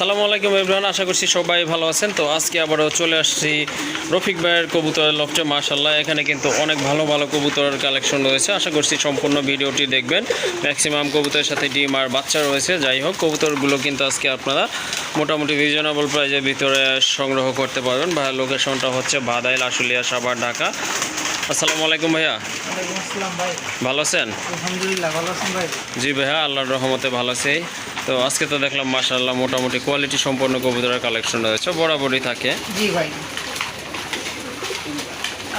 আসসালামু আলাইকুম এভরিওয়ান আশা করছি সবাই ভালো আছেন। তো আজকে আবারও চলে আসছি রফিক ভাইয়ের কবুতরের লফটে মাশাল্লাহ এখানে কিন্তু অনেক ভালো ভালো কবুতরের কালেকশন রয়েছে। আশা করছি সম্পূর্ণ ভিডিওটি দেখবেন। ম্যাক্সিমাম কবুতরের সাথে ডিম আর বাচ্চা রয়েছে। যাই হোক কবুতরগুলো কিন্তু আজকে আপনারা মোটামুটি রিজনেবল প্রাইজের ভিতরে সংগ্রহ করতে পারবেন। ভাইয়ের লোকেশনটা হচ্ছে বাদাইল আশুলিয়া সাভার ঢাকা। আসসালামু আলাইকুম ভাইয়া। ভালো আছেন? আলহামদুলিল্লাহ ভালো আছেন ভাই। জি ভাইয়া আল্লাহর রহমতে ভালো আছি। তো আজকে তো দেখলাম মাশাআল্লাহ মোটামুটি কোয়ালিটি সম্পন্ন কবুতরের কালেকশন রয়েছে বরাবরই থাকে। জি ভাই।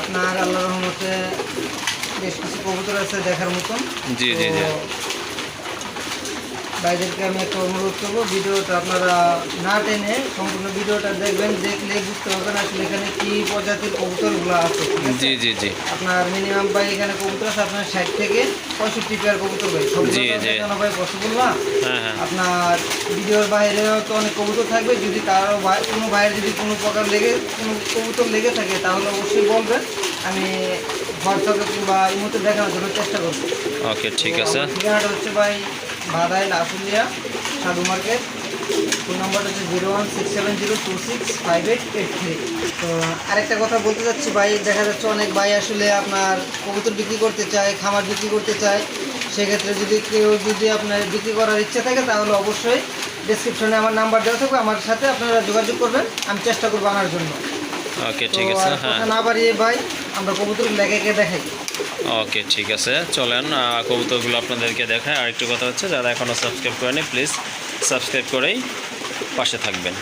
আপনার আল্লাহ রহমতে বেশ কিছু কবুতর আছে দেখার মতন। জি, জি, জি। ভাইদেরকে আমি একটা অনুরোধ করব ভিডিওটা আপনারা না টেনে সম্পূর্ণ ভিডিওটা দেখবেন দেখলে বুঝতে পারবেন আসলে এখানে কি প্রজাতির কবুতরগুলো আছে জি জি জি। আপনার মিনিমাম ভাই এখানে কবুতর আছে আপনার ষাট থেকে পঁয়ষট্টি পেয়ার কবুতর ভাই। সবগুলো জি, জি। দেখানো ভাই পসিবল না? হ্যাঁ হ্যাঁ। আপনার ভিডিওর বাইরেও তো অনেক কবুতর থাকবে। যদি কারও কোনো বাইরে যদি কোনো প্রকার লেগে কোনো কবুতর লেগে থাকে তাহলে অবশ্যই বলবেন। আমি হোয়াটসঅ্যাপে কিংবা ইমোতে দেখানোর জন্য চেষ্টা করব। ওকে ঠিক আছে। ঠিকানাটা হচ্ছে ভাই বাদাইল আশুলিয়া সাধু মার্কেট। ফোন নাম্বারটা হচ্ছে zero one six seven zero two six five eight eight three. তো আরেকটা কথা বলতে চাচ্ছি ভাই দেখা যাচ্ছে অনেক ভাই আসলে আপনার কবুতর বিক্রি করতে চায় খামার বিক্রি করতে চায়। সেক্ষেত্রে যদি কেউ যদি আপনার বিক্রি করার ইচ্ছা থাকে তাহলে অবশ্যই ডিসক্রিপশনে আমার নাম্বার দেওয়া থাকবে। আমার সাথে আপনারা যোগাযোগ করবেন আমি চেষ্টা করব আনার জন্য। ওকে ঠিক আছে হ্যাঁ। না বাড়িয়ে ভাই আমরা কবুতর দেখাই? ওকে ঠিক আছে। চলেন কবুতরগুলো আপনাদেরকে দেখায় আর একটু কথা হচ্ছে যারা এখনও সাবস্ক্রাইব করেনি প্লিজ সাবস্ক্রাইব করেই পাশে থাকবেন।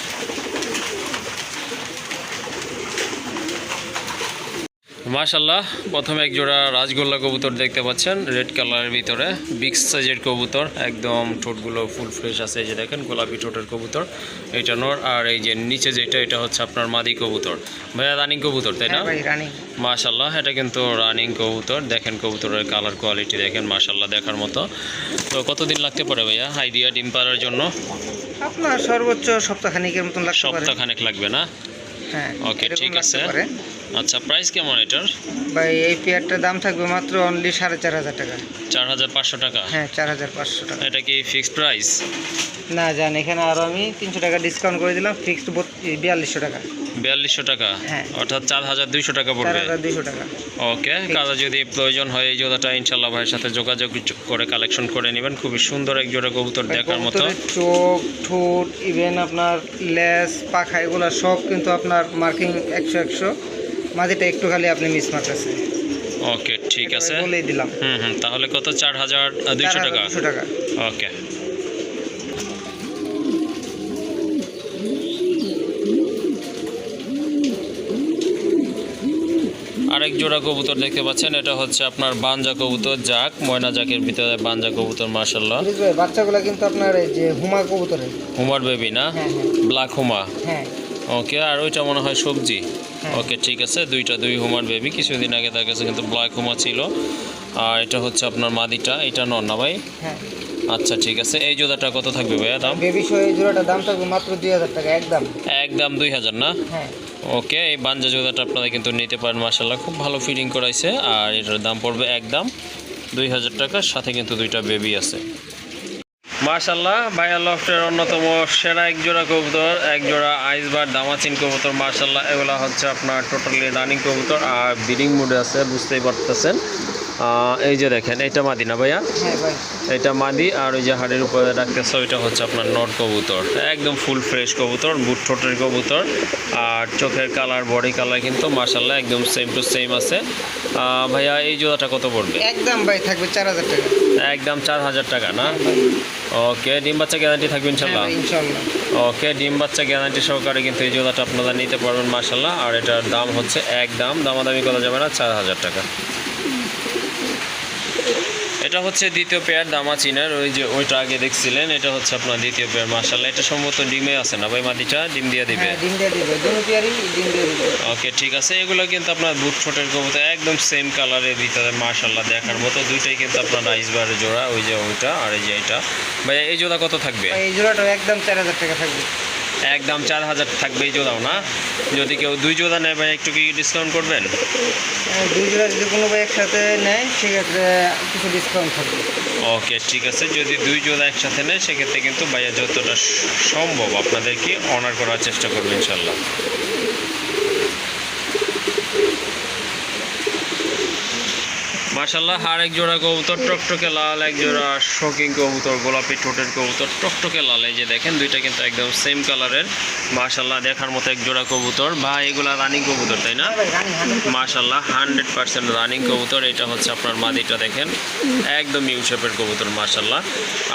মাশাল্লাহ প্রথমে এক জোড়া রাজগোল্লা কবুতর দেখতে পাচ্ছেন রেড কালারের ভিতরে বিগ সাইজের কবুতর একদম ঠোঁটগুলো ফুল ফ্রেশ আছে এই যে দেখেন গোলাপি ঠোঁটের কবুতর এটা নর আর এই যে নিচে যেটা এটা হচ্ছে আপনার মাদি কবুতর। ভাইয়া রানিং কবুতর তাই না? হ্যাঁ মাশাল্লাহ এটা কিন্তু রানিং কবুতর দেখেন কবুতরের কালার কোয়ালিটি দেখেন মাশাল্লাহ দেখার মতো। তো কতদিন লাগতে পারে ভাইয়া আইডিয়া ডিম পাড়ার জন্য? আপনার সর্বোচ্চ সপ্তাহখানিকের মতন লাগতে পারে। সপ্তাহখানেক লাগবে না? হ্যাঁ ওকে ঠিক আছে। আচ্ছা প্রাইস কেমন এটার? ভাই এই পেয়ারটার দাম থাকবে মাত্র অনলি সাড়ে চার হাজার টাকা। চার হাজার পাঁচশো টাকা? হ্যাঁ চার হাজার পাঁচশো টাকা। এটা কি ফিক্সড প্রাইস না জান এখানে আরও আমি তিনশো টাকা ডিসকাউন্ট করে দিলাম ফিক্সড বিয়াল্লিশশো টাকা। বিয়াল্লিশশো টাকা? হ্যাঁ। অর্থাৎ চার হাজার দুইশো টাকা পড়বে? দুইশো টাকা। ওকে কারও যদি প্রয়োজন হয় এই জোড়াটা ইনশাল্লাহ ভাইয়ের সাথে যোগাযোগ করে কালেকশন করে নেবেন। খুবই সুন্দর এক জোড়া কবুতর দেখার মতো। চোখ ঠোঁট ইভেন আপনার লেস পাখা এগুলো সব কিন্তু আপনার মার্কিং একশো একশো। মাঝেটা একটু খালি আপনি মিস মারতেছে ওকে ঠিক আছে। বলেই দিলাম। হুম হুম তাহলে কত? চার হাজার দুইশো টাকা? দুশো টাকা। ওকে। আরেক জোড়া কবুতর দেখতে পাচ্ছেন এটা হচ্ছে আপনার বাঞ্জা কবুতর জাক ময়না জাকের ভিতরে বাঞ্জা কবুতর মার্শাল্লাহ ভাই, বাচ্চাগুলো কিন্তু আপনার এই যে হুমা কবুতরের। হুমার বেবি না? হ্যাঁ হ্যাঁ। ব্ল্যাক হুমা। হ্যাঁ। ওকে আর ওইটা মনে হয় সবজি। ওকে ঠিক আছে দুইটা দুই হুমার বেবি কিছুদিন আগে তার কাছে কিন্তু ব্ল্যাক হুমা ছিল। আর এটা হচ্ছে আপনার মাদিটা এটা নন না ভাই? হ্যাঁ। আচ্ছা ঠিক আছে এই জোড়াটা কত থাকবে ভাইয়া দাম? বেবি শো এই জোড়াটার দাম থাকবে মাত্র দুই হাজার টাকা একদম। একদম দুই হাজার না? হ্যাঁ। ওকে এই বাঞ্জা জোড়াটা আপনারা কিন্তু নিতে পারেন মাসাল্লাহ খুব ভালো ফিটিং করাইছে। আর এটার দাম পড়বে একদম দুই হাজার টাকার সাথে কিন্তু দুইটা বেবি আছে। মার্শাল্লাহ ভাইয়া লফটের অন্যতম সেরা এক জোড়া কবুতর এক জোড়া আইসবার দামাচিন কবুতর মার্শাল্লাহ এগুলো হচ্ছে আপনার টোটালি রানিং কবুতর আর ব্রিডিং মুডে আছে বুঝতেই পারতেছেন। এই যে দেখেন এটা মাদি না ভাইয়া। হ্যাঁ এটা মাদি আর ওই যে হাড়ির উপরে রাখতেছে ওইটা হচ্ছে আপনার নট কবুতর। একদম ফুল ফ্রেশ কবুতর বুট ঠোঁটের কবুতর। আর চোখের কালার বডি কালার কিন্তু মার্শাল্লাহ একদম সেম টু সেম আছে। ভাইয়া এই জোড়াটা কত পড়বে? একদম ভাই থাকবে চার হাজার টাকা। একদম চার হাজার টাকা না? ওকে ডিম বাচ্চা গ্যারান্টি থাকবে হ্যাঁ ইনশাল্লাহ। ওকে ডিম বাচ্চা গ্যারান্টি সহকারে কিন্তু এই জোড়াটা আপনারা নিতে পারবেন মার্শাল্লাহ আর এটার দাম হচ্ছে একদম দামাদামি করা যাবে না চার হাজার টাকা। এটা হচ্ছে দ্বিতীয় পেয়ার দামাচিনের ওই যে ওইটা আগে দেখছিলেন এটা হচ্ছে আপনার দ্বিতীয় পেয়ার মার্শাল্লাহ এটা সম্ভবত ডিমে আছে না ভাই মাদিটা ডিম দিয়ে দিবে? হ্যাঁ ডিম দিয়ে দিবে। দুটো পেয়ারই ডিম দিয়ে দিবে। ওকে ঠিক আছে। এগুলো কিন্তু আপনার বুট ছোটের কবুতর একদম সেম কালারের ভিতরে মার্শাল্লাহ দেখার মতো। দুইটাই কিন্তু আপনার আইসবারের জোড়া ওই যে ওইটা আর এই যে এটা। ভাই এই জোড়া কত থাকবে? এই জোড়াটা একদম চার হাজার টাকা থাকবে। একদম চার হাজার থাকবে এই জোড়াও না? যদি কেউ দুই জোড়া নেয় ভাই একটু কি ডিসকাউন্ট করবেন? দুই জোড়া যদি কোনো ভাই একসাথে নেয় সেক্ষেত্রে কিছু ডিসকাউন্ট থাকবে। ওকে ঠিক আছে। যদি দুই জোড়া একসাথে নেয় সেক্ষেত্রে কিন্তু ভাইয়া যতটা সম্ভব আপনাদেরকে অনার করার চেষ্টা করব ইনশাল্লাহ। মার্শাল্লাহ আর এক জোড়া কবুতর টকটকে লাল এক জোড়া শোকিং কবুতর গোলাপি ঠোঁটের কবুতর টকটকে লাল এই যে দেখেন দুইটা কিন্তু একদম সেম কালারের মার্শাল্লাহ দেখার মতো এক জোড়া কবুতর। বা এগুলা রানিং কবুতর তাই না? রানি হান্ড্রেড পার্সেন্ট রানিং কবুতর। এটা হচ্ছে আপনার মাদিটা দেখেন। একদম ইউশেপের কবুতর মাশাল্লাহ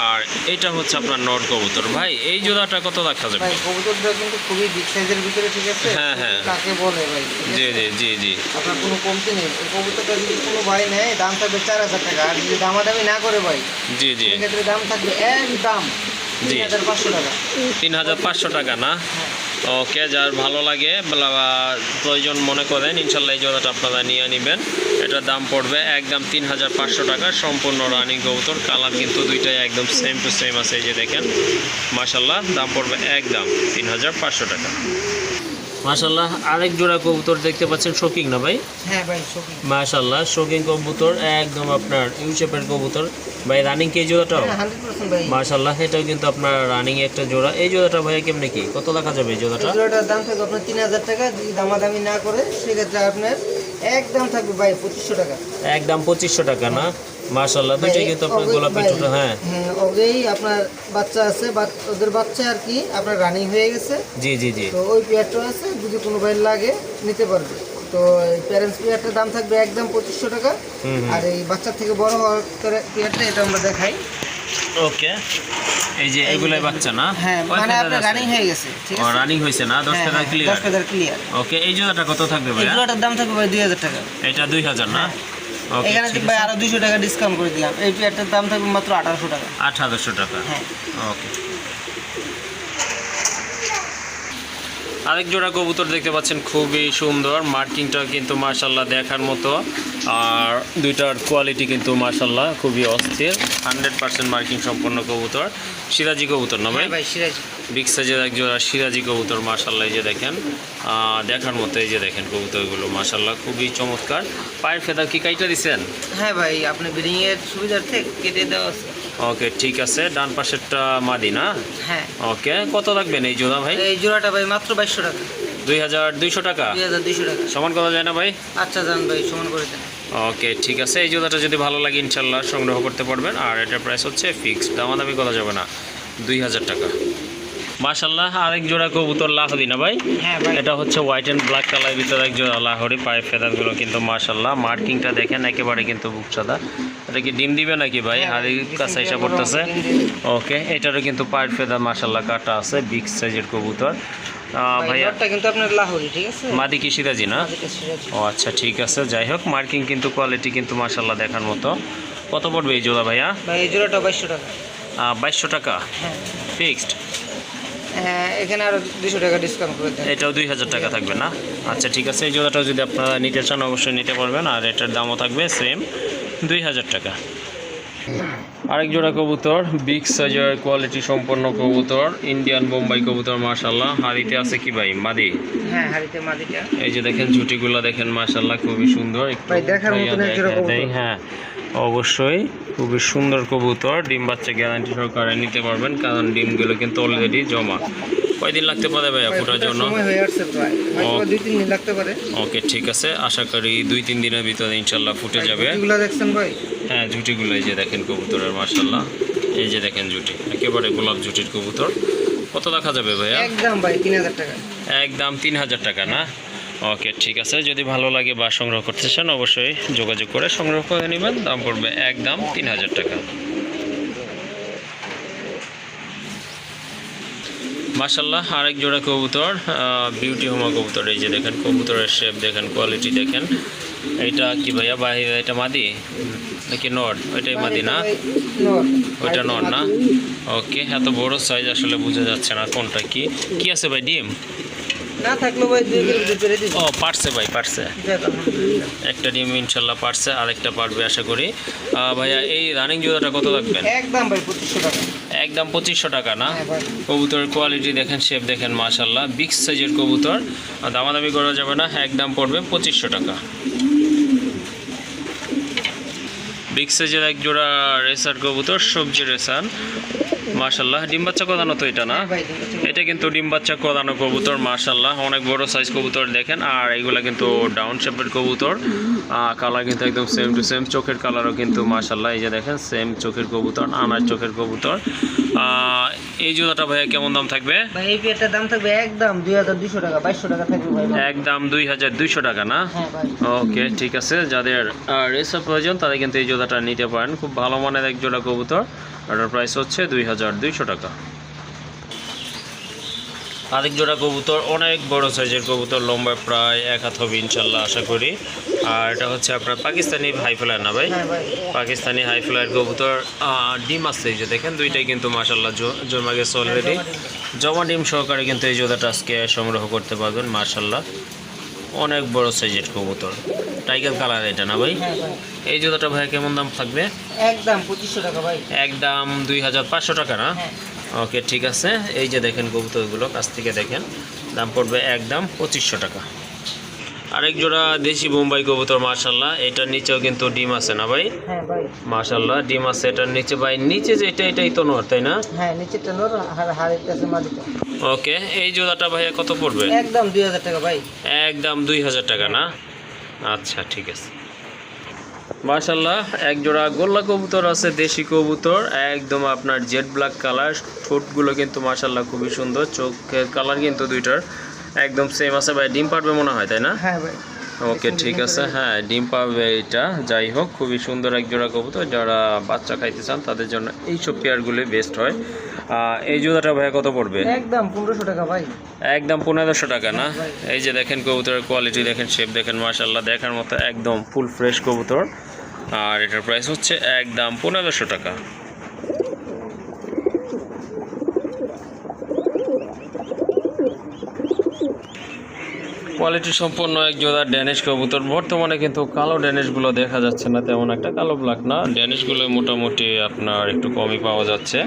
আর এটা হচ্ছে আপনার নট কবুতর। ভাই এই জোড়াটা কত রাখা যাবে কবুতরটা কিন্তু খুবই বিগ সাইজের ভিতরে ঠিক আছে? হ্যাঁ, হ্যাঁ। কাকে বলে ভাই জি জি জি জি। আপনার কোনো কমতি নেই। কবুতরটা যদি কোনো ভাই নেয় দাম থাকবে চার হাজার টাকা। আর যদি দামাদামি না করে ভাই জি জি। সেক্ষেত্রে দাম থাকবে একদম। তিন হাজার পাঁচশো টাকা। তিন হাজার পাঁচশো টাকা না? হ্যাঁ। ওকে যার ভালো লাগে প্রয়োজন মনে করেন ইনশাল্লাহ এই জোড়াটা আপনারা নিয়ে নেবেন। এটার দাম পড়বে একদম তিন হাজার পাঁচশো টাকা। সম্পূর্ণ রানিং কবুতর কালার কিন্তু দুইটাই একদম সেম টু সেম আছে এই যে দেখেন। মাশাল্লাহ দাম পড়বে একদম তিন হাজার পাঁচশো টাকা। মাশাল্লাহ আরেক জোড়া কবুতর দেখতে পাচ্ছেন শোকিং না ভাই? হ্যাঁ ভাই শোকিং মাশাল্লাহ শোকিং কবুতর একদম আপনার ইউশেপের কবুতর। ভাই রানিং কি জোড়াটাও? হ্যাঁ মাশাল্লাহ এটাও কিন্তু আপনার রানিং একটা জোড়া। এই জোড়াটা ভাই কেমনে কি? কত রাখা যাবে এই জোড়াটা? জোড়াটার দাম থাকবে আপনার তিন হাজার টাকা। যদি দামাদামি না করে সেক্ষেত্রে আপনার একদম থাকবে ভাই পঁচিশশো টাকা। একদম পঁচিশশো টাকা না? মাশাল্লাহ দুইটাই কিন্তু আপনার গোলাপি ভাই, ছোটো হ্যাঁ। হ্যাঁ ওই আপনার বাচ্চা আছে ওদের বাচ্চা আর কি আপনার রানিং হয়ে গেছে। জি জি জি। তো ওই পেয়ারটা আছে যদি কোনো ভাই লাগে নিতে পারবে। তো প্যারেন্টস পেয়ারটার দাম থাকবে একদম পঁচিশশো টাকা। আর এই বাচ্চার থেকে বড় হওয়ার পেয়ারটা এটা আমরা দেখাই। ওকে। এই যে এগুলাই বাচ্চা না? হ্যাঁ মানে আপনার? রানিং হয়ে গেছে ঠিক আছে? রানিং হয়েছে না? দশ হ্যাঁ, টাকা হ্যাঁ, ক্লিয়ার দশ হাজার ক্লিয়ার ওকে এই জোড়াটা কত থাকবে ভাইয়া? এগুলোটার দাম থাকবে ভাই দুই হাজার টাকা। এটা দুই হাজার না? ওকে এখানে ভাই আরও দুইশো টাকা ডিসকাউন্ট করে দিলাম। এই পেয়ারটার দাম থাকবে মাত্র আঠারোশো টাকা। আঠারোশো টাকা। হ্যাঁ। ওকে আরেক জোড়া কবুতর দেখতে পাচ্ছেন খুবই সুন্দর। মার্কিংটা কিন্তু মার্শাল্লাহ দেখার মতো। আর দুইটার কোয়ালিটি কিন্তু মার্শাল্লাহ খুবই অস্থির। হান্ড্রেড পার্সেন্ট মার্কিং সম্পন্ন কবুতর। সিরাজি কবুতর না ভাই? হ্যাঁ সিরাজ। বিগ সাইজের এক জোড়া সিরাজি কবুতর মার্শাল্লাহ এই যে দেখেন। দেখার মতো এই যে দেখেন কবুতরগুলো মার্শাল্লাহ খুবই চমৎকার। পায়ের ফেদার কি কাইটা দিছেন? হ্যাঁ ভাই আপনি ব্রিডিং এর সুবিধার্থে কেটে দেওয়া ওকে ঠিক আছে ডান পাশেরটা মাদি না? হ্যাঁ। ওকে কত রাখবেন এই জোড়া ভাই? এই জোড়াটা ভাই মাত্র বাইশশো টাকা। দুই হাজার দুইশো টাকা? দুই হাজার দুইশো টাকা। সমান করা যায় না ভাই? আচ্ছা যান ভাই সমান করে দেন। ওকে ঠিক আছে এই জোড়াটা যদি ভালো লাগে ইনশাল্লাহ সংগ্রহ করতে পারবেন আর এটার প্রাইস হচ্ছে ফিক্সড দামাদামি করা যাবে না। দুই হাজার টাকা। মাশাল্লাহ আরেক জোড়া কবুতর লাহরি না ভাই? হ্যাঁ এটা হচ্ছে হোয়াইট অ্যান্ড ব্ল্যাক কালারের ভিতরে এক জোড়া লাহরি পায়ের ফেদারগুলো কিন্তু মাশাল্লাহ মার্কিংটা দেখেন একেবারে কিন্তু বুক সাদা এটা কি ডিম দিবে নাকি ভাই? হ্যাঁ, হাড়ির কাছে পড়তেছে। ওকে এটারও কিন্তু পায়ের ফেদার মাশাল্লাহ কাটা আছে বিগ সাইজের কবুতর। আহ, ভাইয়া জোড়াটা কিন্তু আপনার লাহোরি ঠিক আছে? মাদি কি সিরাজি না? ও আচ্ছা ঠিক আছে যাই হোক মার্কিং কিন্তু কোয়ালিটি কিন্তু মাশাল্লাহ দেখার মতো। কত পড়বে এই জোড়া ভাইয়া? ভাই এই জোড়াটা বাইশশো টাকা। বাইশশো টাকা। হ্যাঁ। ফিক্সড হ্যাঁ এখানে আরও দুশো টাকা ডিসকাউন্ট করে দেন। এটাও দুই হাজার টাকা থাকবে না? আচ্ছা ঠিক আছে এই জোড়াটাও যদি আপনারা নিতে চান অবশ্যই নিতে পারবেন আর এটার দামও থাকবে সেম দুই হাজার টাকা। আরেক জোড়া কবুতর বিগ সাইজের কোয়ালিটি সম্পন্ন কবুতর ইন্ডিয়ান বোম্বাই কবুতর মাশাল্লাহ হাড়িতে আছে কি ভাই? মাদি? হ্যাঁ হাড়িতে মাদিটা। এই যে দেখেন ঝুটিগুলো দেখেন মাশাল্লাহ খুবই সুন্দর। একটু ভাই, দেখার কবুতর। হ্যাঁ। অবশ্যই খুবই সুন্দর কবুতর। ডিম বাচ্চা গ্যারান্টি সহকারে নিতে পারবেন কারণ ডিমগুলো কিন্তু অলরেডি জমা। কয়দিন লাগতে পারে ভাইয়া ফোটার জন্য? ওকে ঠিক আছে। আশা করি দুই তিন দিনের ভিতরে ইনশাল্লাহ ফুটে যাবে। হ্যাঁ জুটিগুলো এই যে দেখেন কবুতরের মার্শাল্লাহ এই যে দেখেন জুটি একেবারে গোলাপ জুটির কবুতর। কত দেখা যাবে ভাইয়া? একদম ভাই তিন হাজার টাকা। একদম তিন হাজার টাকা না? ওকে ঠিক আছে। যদি ভালো লাগে বা সংগ্রহ করতে চান অবশ্যই যোগাযোগ করে সংগ্রহ করে নেবেন। দাম পড়বে একদম তিন হাজার টাকা। মাসাল্লাহ আরেক জোড়া কবুতর বিউটি হোমা কবুতর। এই যে দেখেন কবুতরের শেপ দেখেন কোয়ালিটি দেখেন। এটা কি ভাইয়া বাহিরে এটা মাদি? নাকি নট ওইটাই মাদি না? ওইটা নট না? ওকে এত বড় সাইজ আসলে বোঝা যাচ্ছে না কোনটা কি। কি আছে ভাই ডিম? না থাকলেও ভাই দুই কিলো পেরে দিবো। ও পারছে ভাই পারছে। একটা ডিম ইনশাল্লাহ পারছে আরেকটা পারবে আশা করি। ভাইয়া এই রানিং জোড়াটা কত রাখবেন একদম ভাই পঁচিশশো টাকা। একদম পঁচিশশো টাকা না? হ্যাঁ কবুতরের কোয়ালিটি দেখেন শেপ দেখেন মাশাল্লাহ। বিগ সাইজের কবুতর দামাদামি করা যাবে না একদম পড়বে পঁচিশশো টাকা। বিগ সাইজের এক জোড়া রেসার কবুতর সবজি রেসার মাশাল্লাহ ডিম বাচ্চা কদানো তো এটা না? হ্যাঁ। এটা কিন্তু ডিম বাচ্চা কদানো কবুতর মাশাল্লাহ অনেক বড় সাইজ কবুতর দেখেন আর এইগুলা কিন্তু ডাউন শেপের কবুতর। কালার কিন্তু একদম সেম টু সেম চোখের কালারও কিন্তু মাশাল্লাহ এই যে দেখেন সেম চোখের কবুতর আনার চোখের কবুতর। এই জোড়াটা ভাইয়া কেমন দাম থাকবে? এই পেয়ারটার দাম থাকবে একদম দুই হাজার দুশো টাকা বাইশশো টাকা থাকবে একদম দুই হাজার দুইশো টাকা না? হ্যাঁ ওকে ঠিক আছে। যাদের রেসার প্রয়োজন তাদের কিন্তু এই জোড়াটা নিতে পারেন। খুব ভালো মানের এক জোড়া কবুতর। এটার প্রাইস হচ্ছে দুই হাজার দুইশো টাকা। আরেক জোড়া কবুতর অনেক বড় সাইজের কবুতর লম্বা প্রায় এক হাত হবে ইনশাল্লাহ আশা করি। আর এটা হচ্ছে আপনার পাকিস্তানি হাই ফ্লায়ার না ভাই? হ্যাঁ পাকিস্তানি হাই ফ্লায়ার কবুতর ডিম আসছে এই যে দেখেন দুইটাই কিন্তু মাসাল্লাহ জমা গেছে অলরেডি জমা ডিম সহকারে কিন্তু এই জোড়াটা আজকে সংগ্রহ করতে পারবেন মার্শাল্লাহ অনেক বড় সাইজের কবুতর। টাইগার কালার এটা না ভাই? হ্যাঁ এই জুতাটা ভাই কেমন দাম থাকবে? একদম পঁচিশশো টাকা ভাই। একদম দুই হাজার পাঁচশো টাকা না? হ্যাঁ। ওকে ঠিক আছে। এই যে দেখেন কবুতরগুলো কাছ থেকে দেখেন। দাম পড়বে একদম পঁচিশশো টাকা। আরেক জোড়া দেশি বোম্বাই কবুতর মার্শাল্লাহ এটার নিচেও কিন্তু ডিম আছে না ভাই? হ্যাঁ ভাই। মার্শাল্লাহ ডিম আছে এটার নিচে ভাই। নিচে যে এটা এটাই তো নর তাই না? হ্যাঁ ওকে এই জোড়াটা ভাইয়া কত পড়বে? একদম দুই টাকা ভাই। একদম দুই হাজার টাকা না? আচ্ছা ঠিক আছে। মার্শাল্লাহ এক জোড়া গোল্লা কবুতর আছে দেশি কবুতর একদম আপনার জেড ব্ল্যাক কালার ঠোঁটগুলো কিন্তু মার্শাল্লাহ খুবই সুন্দর চোখের কালার কিন্তু দুইটার একদম সেম আছে ভাই। ডিম পারবে মনে হয় তাই না? হ্যাঁ ভাই। ওকে ঠিক আছে। হ্যাঁ ডিম পাবে এটা যাই হোক খুবই সুন্দর এক জোড়া কবুতর যারা বাচ্চা খাইতে চান তাদের জন্য এইসব পেয়ারগুলি বেস্ট হয়। এই জুতাটা ভাই কত পড়বে? একদম পনেরোশো টাকা ভাই। একদম পনেরোশো টাকা না? এই যে দেখেন কবুতরের কোয়ালিটি দেখেন শেপ দেখেন মাশাল্লাহ দেখার মতো একদম ফুল ফ্রেশ কবুতর। আর এটার প্রাইস হচ্ছে একদম পনেরোশো টাকা। কোয়ালিটি সম্পন্ন এক জোড়া ড্যানিশ কবুতর। বর্তমানে কিন্তু কালো ড্যানিশগুলো দেখা যাচ্ছে না তেমন একটা কালো ব্ল্যাক না। ড্যানিশগুলো মোটামুটি আপনার একটু কমই পাওয়া যাচ্ছে।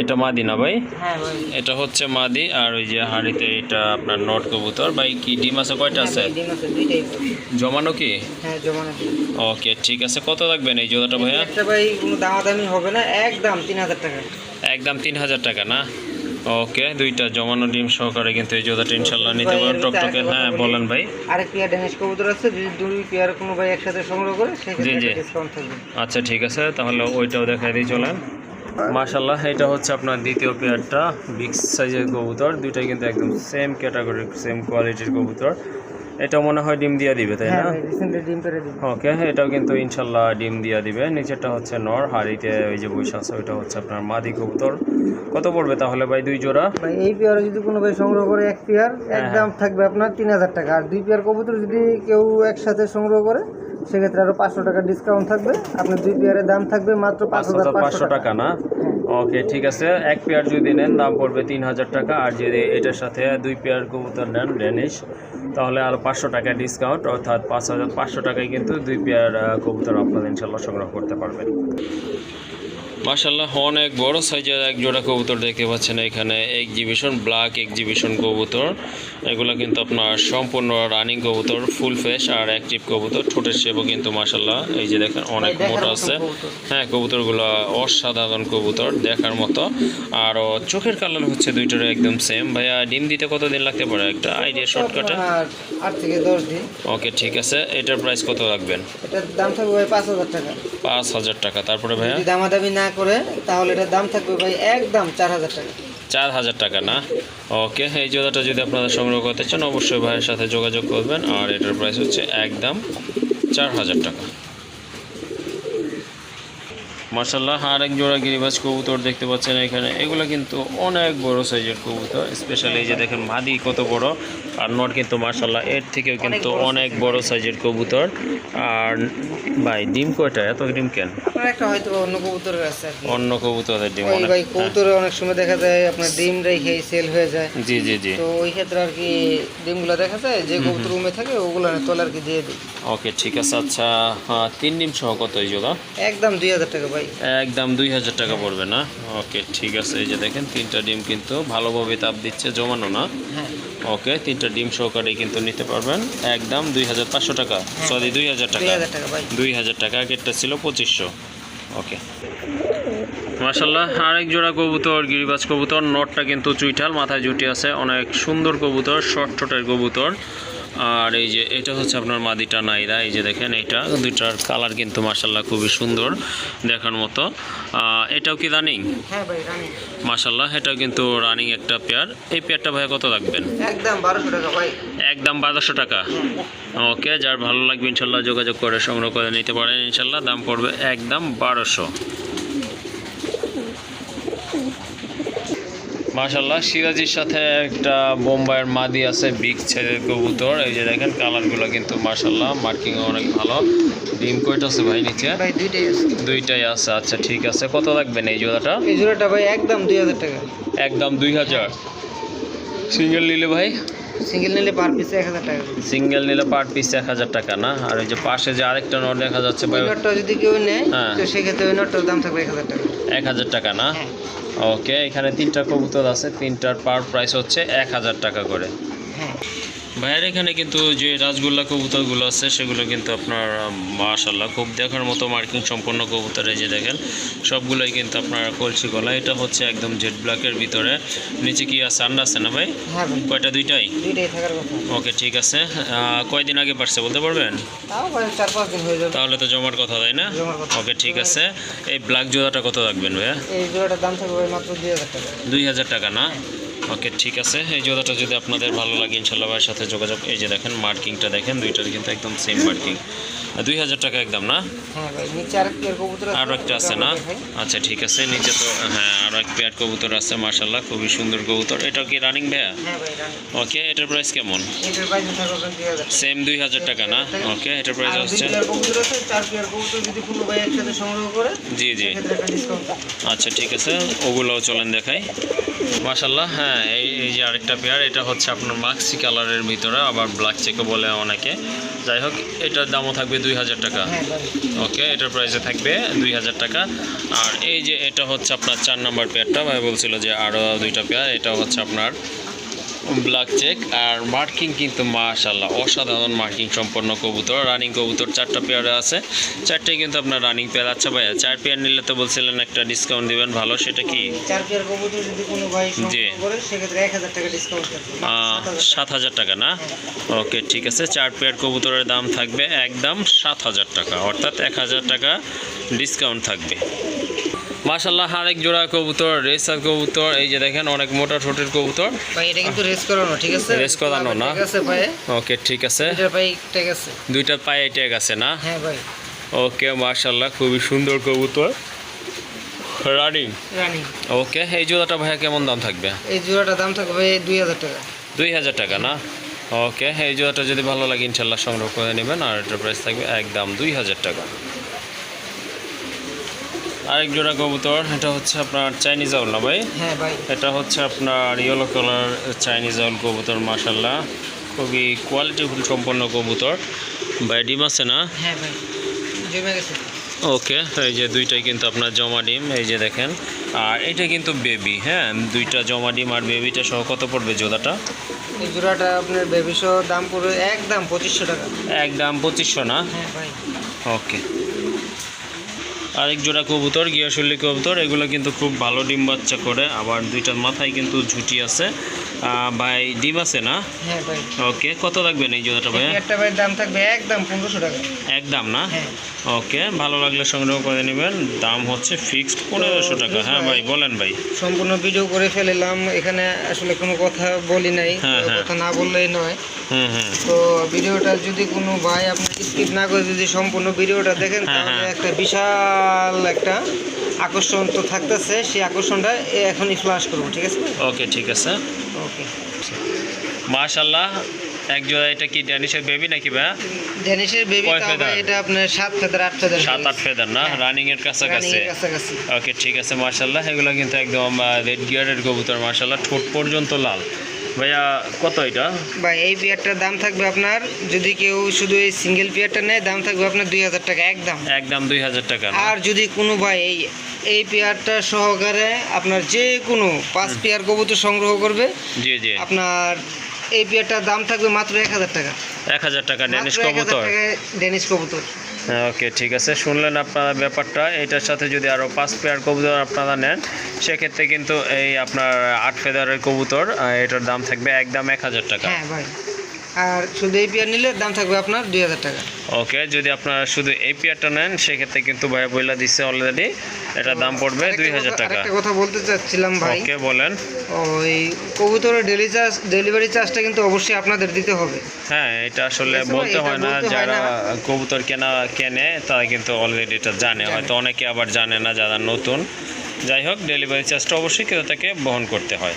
এটা মাদিনা ভাই? হ্যাঁ ভাই এটা হচ্ছে মাদি আর ওই যে হাড়িতে এটা আপনার নট কবুতর। ভাই কি ডিম আছে কয়টা আছে? হ্যাঁ জমানো কি? হ্যাঁ জমানো ওকে ঠিক আছে। কত লাগবেন এই জোড়াটা ভাইয়া? ভাই কোনো দামাদামি হবে না একদম তিন হাজার টাকা। একদম তিন হাজার টাকা না? ওকে দুইটা জমানো ডিম সহকারে কিন্তু এই জোড়াটা ইনশাল্লাহ নিতে পারেন টকটকে হ্যাঁ বলেন ভাই। আরেক পেয়ার ড্যানিশ কবুতর আছে যদি দুই পেয়ার কোনো ভাই একসাথে সংগ্রহ করে জি, জি। আচ্ছা ঠিক আছে তাহলে ওইটাও দেখাই দিই চলেন। মাশাল্লাহ এটা হচ্ছে আপনার দ্বিতীয় পেয়ারটা বিগ সাইজের কবুতর। দুইটাই কিন্তু একদম সেম ক্যাটাগরির সেম কোয়ালিটির কবুতর। এটা মনে হয় ডিম দিয়ে দিবে তাই হ্যাঁ না? ওকে এটাও কিন্তু ইনশাল্লাহ ডিম দিয়ে দিবে। নিচেরটা হচ্ছে নর হাড়িতে ওই যে বৈশা আছে ওইটা হচ্ছে আপনার মাদি কবুতর। কত পড়বে তাহলে ভাই দুই জোড়া? এই পেয়ার যদি কোনো ভাই সংগ্রহ করে এক পেয়ার হ্যাঁ, একদম থাকবে আপনার তিন হাজার টাকা। আর দুই পেয়ার কবুতর যদি কেউ একসাথে সংগ্রহ করে সেক্ষেত্রে আরও পাঁচশো টাকা ডিসকাউন্ট থাকবে। আপনার দুই পেয়ারের দাম থাকবে মাত্র পাঁচ হাজার পাঁচশো টাকা। না? ওকে ঠিক আছে। এক পেয়ার যদি নেন দাম পড়বে তিন হাজার টাকা। আর যদি এটার সাথে দুই পেয়ার কবুতর নেন ড্যানিশ তাহলে আর পাঁচশো টাকা ডিসকাউন্ট অর্থাৎ পাঁচ হাজার পাঁচশো টাকায় কিন্তু দুই পেয়ার কবুতর আপনারা ইনশাল্লাহ সংগ্রহ করতে পারবেন। মাশাল্লাহ অনেক বড় সাইজের এক জোড়া কবুতর দেখতে পাচ্ছেন এখানে। এক্সিবিশন ব্ল্যাক এক্সিবিশন কবুতর। এগুলো কিন্তু আপনার সম্পূর্ণ রানিং কবুতর ফুল ফেস আর অ্যাক্টিভ কবুতর ঠোঁটের শেপও কিন্তু মাশাল্লাহ এই যে দেখেন অনেক মোটা আছে। হ্যাঁ কবুতরগুলো অসাধারণ কবুতর দেখার মতো। আর চোখের কালার হচ্ছে দুইটার একদম সেম ভাইয়া ডিম দিতে কতদিন লাগতে পারে? একটা আইডিয়া শর্টকাটে ওকে ঠিক আছে। এটার প্রাইস কত রাখবেন? এটার দাম থাকবে পাঁচ হাজার টাকা। পাঁচ হাজার টাকা। তারপরে ভাইয়া? দামাদামি না করে, তাহলে এটার দাম থাকবে ভাই একদম চার হাজার টাকা। চার হাজার টাকা না? ওকে, এই জোড়াটা যদি আপনারা সংগ্রহ করতে চান, অবশ্যই ভাইয়ের সাথে যোগাযোগ করবেন, আর এটার প্রাইস হচ্ছে একদম চার হাজার টাকা। মার্শাল্লাহ আর এক জোড়া গিরিবাজ কবুতর দেখতে পাচ্ছেন এখানে। এগুলো কিন্তু অনেক বড় সাইজের কবুতর স্পেশালি এই যে দেখেন মাদি কত বড়। আর নট কিন্তু মার্শাল্লাহ এর থেকেও কিন্তু অনেক বড় সাইজের কবুতর। আর ভাই ডিম কয়টা? এত ডিম কেন? একটা হয়তো অন্য কবুতরের আছে অন্য কবুতরের ডিম ভাই কবুতরে অনেক সময় দেখা যায় আপনার ডিম রেখে সেল হয়ে যায়। জি জি জি। তো ওই ক্ষেত্রে আর কি ডিমগুলো দেখা যায় যে কবুতর রুমে থাকে ওগুলো তোলে আর কি দিয়ে দিই। ওকে ঠিক আছে। আচ্ছা হ্যাঁ তিন ডিম সহ কত এই জোড়া? একদম দুই হাজার টাকা ভাই। একদম দুই হাজার টাকা পড়বে না? ওকে ঠিক আছে। এই যে দেখেন তিনটা ডিম কিন্তু ভালোভাবে তাপ দিচ্ছে জমানো না। হ্যাঁ। ওকে তিনটা ডিম সহকারে কিন্তু নিতে পারবেন। একদম দুই হাজার পাঁচশো টাকা। সরি দুই হাজার টাকা। দুই হাজার টাকা আগেরটা ছিল পঁচিশশো। ওকে। মাসাল্লাহ আরেক জোড়া কবুতর গিরিবাজ কবুতর। নটটা কিন্তু চুইঠাল মাথায় জুটি আছে। অনেক সুন্দর কবুতর শর্ট ঠোঁটের কবুতর। আর এই যে এটা হচ্ছে আপনার মাদিটা নাইরা এই যে দেখেন এটা দুইটার কালার কিন্তু মাসাল্লাহ খুবই সুন্দর দেখার মতো। এটাও কি রানিং হ্যাঁ মাসাল্লাহ এটাও কিন্তু রানিং একটা পেয়ার এই পেয়ারটা ভাই কত রাখবেন? একদম বারোশো টাকা ভাই। একদম বারোশো টাকা। ওকে যার ভালো লাগবে ইনশাল্লাহ যোগাযোগ করে সংগ্রহ করে নিতে পারেন ইনশাল্লাহ দাম পড়বে একদম বারোশো। মাশাল্লাহ সিরাজির সাথে একটা বোম্বাইয়ের মাদি আছে বিগ ছেলের কবুতর। এই যে দেখেন কালারগুলো কিন্তু মাশাল্লাহ মার্কিং অনেক ভালো। ডিম কয়টা আছে ভাই নিচে? ভাই দুইটাই আছে। আচ্ছা ঠিক আছে। কত লাগবেন এই জোড়াটা? এই জোড়াটা ভাই একদম দুই হাজার টাকা। একদম দুই হাজার। সিঙ্গেল নিলে ভাই? সিঙ্গেল নিলে পার পিস এক হাজার টাকা। সিঙ্গেল নিলে পার পিস এক হাজার টাকা না? আর ওই যে পাশে যে আরেকটা নোট দেখা যাচ্ছে ভাই ওই নোটটা যদি কেউ নেয় হ্যাঁ। তো সেক্ষেত্রে ওই নোটটার দাম থাকবে এক হাজার টাকা। এক হাজার টাকা না? হ্যাঁ। ওকে এখানে তিনটা কবুতর আছে তিনটার পার প্রাইস হচ্ছে এক হাজার টাকা করে। হ্যাঁ। ভাইয়ের এখানে কিন্তু যে রাজগোল্লা কবুতরগুলো আছে সেগুলো কিন্তু আপনার মাশাল্লাহ খুব দেখার মতো মার্কিং সম্পন্ন কবুতর এই যে দেখেন সবগুলোই কিন্তু আপনার কলসি গলা। এটা হচ্ছে একদম জেড ব্ল্যাকের ভিতরে। নিচে কি আছে? আন্ডা আছে না ভাই? হ্যাঁ কয়টা? দুইটাই? ওকে ঠিক আছে। কয়দিন আগে পারছে বলতে পারবেন? তাহলে তো জমার কথা তাই না? ওকে ঠিক আছে। এই ব্ল্যাক জোড়াটা কত রাখবেন ভাইয়া? এই জোড়াটার দাম থাকবে মাত্র দুই হাজার টাকা। দুই হাজার টাকা না? ওকে, ঠিক আছে। এই জোড়াটা যদি আপনাদের ভালো লাগে, ইনশাল্লাহ ভাইয়ের সাথে যোগাযোগ এই যে দেখেন মার্কিংটা দেখেন দুইটার কিন্তু একদম সেম মার্কিং দুই হাজার টাকা একদম না? হ্যাঁ আরও একটা আছে না? আচ্ছা ঠিক আছে নিচে তো হ্যাঁ আরও এক পেয়ার কবুতর আছে মার্শাল্লাহ খুবই সুন্দর কবুতর। এটা কি রানিং ভাইয়া? হ্যাঁ ওকে এটার প্রাইস কেমন? এটার প্রাইস হাজার। সেম দুই হাজার টাকা না? ওকে এটার প্রাইস হচ্ছে? জি জি। আচ্ছা ঠিক আছে ওগুলোও চলেন দেখাই। মাশাল্লাহ হ্যাঁ এই এই যে আরেকটা পেয়ার এটা হচ্ছে আপনার মাক্সি কালারের ভিতরে আবার ব্ল্যাক চেকও বলে অনেকে। যাই হোক এটার দামও থাকবে দুই হাজার টাকা। হ্যাঁ ওকে এটার প্রাইসে থাকবে দুই হাজার টাকা। আর এই যে এটা হচ্ছে আপনার চার নম্বর পেয়ারটা ভাই বলছিল যে আরও দুইটা পেয়ার এটা হচ্ছে আপনার ব্ল্যাক চেক আর মার্কিং কিন্তু মাশাল্লাহ অসাধারণ মার্কিং সম্পন্ন কবুতর রানিং কবুতর চারটা পেয়ারে আছে। চারটেই কিন্তু আপনার রানিং পেয়ার আচ্ছা ভাইয়া। চার পেয়ার নিলে তো বলছিলেন একটা ডিসকাউন্ট দিবেন ভালো সেটা কি? জি। সাত হাজার টাকা না? ওকে ঠিক আছে। চার পেয়ার কবুতরের দাম থাকবে একদম সাত হাজার টাকা অর্থাৎ এক হাজার টাকা ডিসকাউন্ট থাকবে। মাশাল্লাহ আরেক জোড়া কবুতর রেসার কবুতর এই যে দেখেন অনেক মোটা ঠোঁটের কবুতর। ভাই এটা কিন্তু রেস করানো ঠিক আছে? রেস করানো না? ঠিক আছে ভাই। ওকে ঠিক আছে। এটার ভাই ঠিক আছে। দুইটা পায়ে ট্যাগ আছে না? হ্যাঁ ভাই। ওকে মাশাল্লাহ খুবই সুন্দর কবুতর। রানিং রানি ওকে এই জোড়াটা ভাইয়া কেমন দাম থাকবে? এই জোড়াটার দাম থাকবে দুই হাজার টাকা। দুই হাজার টাকা না? ওকে এই জোড়াটা যদি ভালো লাগে ইনশাল্লাহ সংগ্রহ করে নেবেন আর এটার প্রাইস থাকবে একদম দুই হাজার টাকা। আরেক জোড়া কবুতর এটা হচ্ছে আপনার চাইনিজ আউল না ভাই? হ্যাঁ ভাই। এটা হচ্ছে আপনার ইয়েলো কালার চাইনিজ আউল কবুতর মাসাল্লাহ খুবই কোয়ালিটিফুল সম্পন্ন কবুতর। ভাই ডিম আছে না? হ্যাঁ ভাই জমে গেছে। ওকে এই যে দুইটাই কিন্তু আপনার জমা ডিম এই যে দেখেন। আর এটা কিন্তু বেবি হ্যাঁ? দুইটা জমা ডিম আর বেবিটা সহ কত পড়বে জোড়াটা? এই জোড়াটা আপনার বেবি সহ দাম পড়বে একদম পঁচিশশো টাকা। একদম পঁচিশশো না? হ্যাঁ ভাই। ওকে। আরেক জোড়া কবুতর, গিয়াশল্লি কবুতর, এগুলো কিন্তু খুব ভালো ডিম বাচ্চা করে। আবার দুইটার মাথায় কিন্তু ঝুটি আছে। ভাই ডিম আছে না? হ্যাঁ ভাই। ওকে কত রাখবেন এই জোড়াটা ভাই একটা ভাই দাম থাকবে একদম পনেরোশো টাকা। একদম না? হ্যাঁ। ওকে ভালো লাগলে সংগ্রহ করে নেবেন। দাম হচ্ছে ফিক্সড পনেরোশো টাকা। হ্যাঁ ভাই। বলেন ভাই। সম্পূর্ণ ভিডিও করে ফেলেলাম। এখানে আসলে কোনো কথা বলি নাই। হ্যাঁ, হ্যাঁ। কথা না বললেই নয়। হুম হুম। তো ভিডিওটা যদি কোনো ভাই আপনি স্কিপ না করে যদি সম্পূর্ণ ভিডিওটা দেখেন হ্যাঁ, তাহলে হ্যাঁ। একটা বিশাল একটা আকর্ষণ তো থাকতেছে। সেই আকর্ষণটা এখনই ফ্লাশ করব ঠিক আছে ওকে ঠিক আছে। ওকে। মাশাল্লাহ এক জোড়া এটা কি ড্যানিশের বেবি নাকি ভাই? ড্যানিশের বেবি এটা আপনার সাত ফেদার আট ফেদার সাত আট ফেদার না? রানিং এর কাছাকাছি। কাছাকাছি। ওকে ঠিক আছে মাশাল্লাহ এগুলো কিন্তু একদম রেড গিয়ারের কবুতর মাশাল্লাহ ঠোঁট পর্যন্ত লাল। ভাইয়া কত এটা? ভাই এই পেয়ারটার দাম থাকবে আপনার যদি কেউ শুধু এই সিঙ্গেল পেয়ারটা নেয় দাম থাকবে আপনার দুই হাজার টাকা একদম। একদম দুই হাজার টাকা আর যদি কোনো ভাই এই এই পেয়ারটা সহকারে আপনার যে কোনো পাঁচ পেয়ার কবুতর সংগ্রহ করবে জি জি। আপনার এই পেয়ারটার দাম থাকবে মাত্র এক হাজার টাকা। এক হাজার টাকা ডেনিশ হাজার কবুতর? টাকায় ডেনিশ কবুতর। ওকে ঠিক আছে। শুনলেন আপনারা ব্যাপারটা। এটার সাথে যদি আরও পাঁচ পেয়ার কবুতর আপনারা নেন, সেক্ষেত্রে কিন্তু এই আপনার আট ফেদারের কবুতর এটার দাম থাকবে একদম এক হাজার টাকা। হ্যাঁ আর শুধু এই পেয়ার নিলে দাম থাকবে আপনার দুই হাজার টাকা। ওকে যদি আপনারা শুধু এই পেয়ারটা নেন সেক্ষেত্রে কিন্তু ভাইয়া বইলা দিচ্ছে অলরেডি এটার দাম পড়বে দুই হাজার টাকা। আরেকটা কথা বলতে চাচ্ছিলাম ভাই। ওকে বলেন। ওই কবুতরের ডেলি চার্জ ডেলিভারি চার্জটা কিন্তু অবশ্যই আপনাদের দিতে হবে। হ্যাঁ এটা আসলে বলতে হয় না যারা কবুতর কেনা কেনে তারা কিন্তু অলরেডি এটা জানে। হয়তো অনেকে আবার জানে না যারা নতুন। যাই হোক ডেলিভারি চার্জটা অবশ্যই কেউ তাকে বহন করতে হয়।